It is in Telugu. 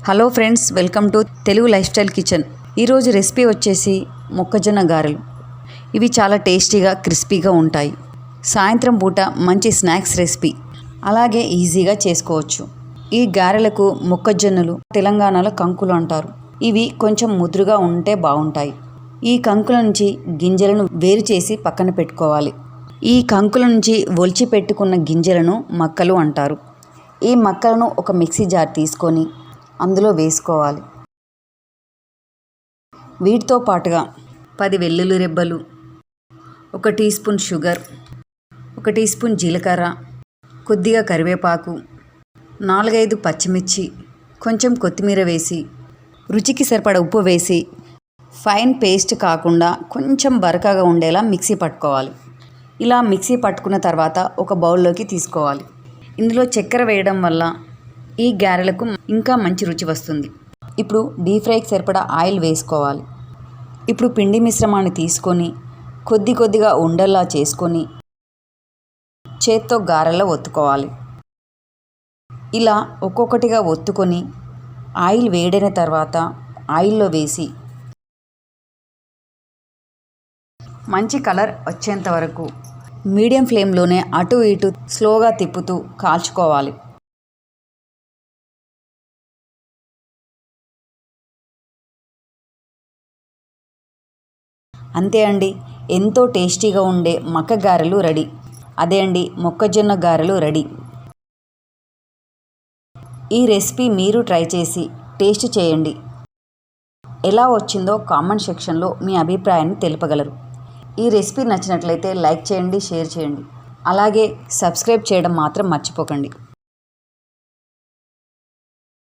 Hello friends welcome to Telugu lifestyle kitchen. ఈరోజు రెసిపీ వచ్చేసి మొక్కజొన్న గారెలు. ఇవి చాలా టేస్టీగా క్రిస్పీగా ఉంటాయి. సాయంత్రం పూట మంచి స్నాక్స్ రెసిపీ. అలాగే ఈజీగా చేసుకోవచ్చు. ఈ గారెలకు మొక్కజొన్నలు తెలంగాణలో కంకులు అంటారు. ఇవి కొంచెం ముదురుగా ఉంటే బాగుంటాయి. ఈ కంకుల నుంచి గింజలను వేరు చేసి పక్కన పెట్టుకోవాలి. ఈ కంకుల నుంచి ఒలిచి పెట్టుకున్న గింజలను మక్కలు అంటారు. ఈ మక్కలను ఒక మిక్సీ జార్ తీసుకొని అందులో వేసుకోవాలి. వీటితో పాటుగా పది వెల్లుల్లి రెబ్బలు ఒక టీ స్పూన్ షుగర్ ఒక టీ స్పూన్ జీలకర్ర కొద్దిగా కరివేపాకు నాలుగైదు పచ్చిమిర్చి కొంచెం కొత్తిమీర వేసి రుచికి సరిపడ ఉప్పు వేసి ఫైన్ పేస్ట్ కాకుండా కొంచెం బరకగా ఉండేలా మిక్సీ పట్టుకోవాలి. ఇలా మిక్సీ పట్టుకున్న తర్వాత ఒక బౌల్లోకి తీసుకోవాలి. ఇందులో చక్కెర వేయడం వల్ల ఈ గారెలకు ఇంకా మంచి రుచి వస్తుంది. ఇప్పుడు డీప్ ఫ్రైకి సరిపడా ఆయిల్ వేసుకోవాలి. ఇప్పుడు పిండి మిశ్రమాన్ని తీసుకొని కొద్ది కొద్దిగా ఉండల్లా చేసుకొని చేత్తో గారెలా ఒత్తుకోవాలి. ఇలా ఒక్కొక్కటిగా ఒత్తుకొని ఆయిల్ వేడైన తర్వాత ఆయిల్లో వేసి మంచి కలర్ వచ్చేంత వరకు మీడియం ఫ్లేమ్లోనే అటు ఇటు స్లోగా తిప్పుతూ కాల్చుకోవాలి. అంతే అండి. ఎంతో టేస్టీగా ఉండే మక్క గారెలు రెడీ. అదే అండి మొక్కజొన్న గారెలు రెడీ. ఈ రెసిపీ మీరు ట్రై చేసి టేస్ట్ చేయండి. ఎలా వచ్చిందో కామెంట్ సెక్షన్లో మీ అభిప్రాయాన్ని తెలుపగలరు. ఈ రెసిపీ నచ్చినట్లయితే లైక్ చేయండి షేర్ చేయండి. అలాగే సబ్స్క్రైబ్ చేయడం మాత్రం మర్చిపోకండి.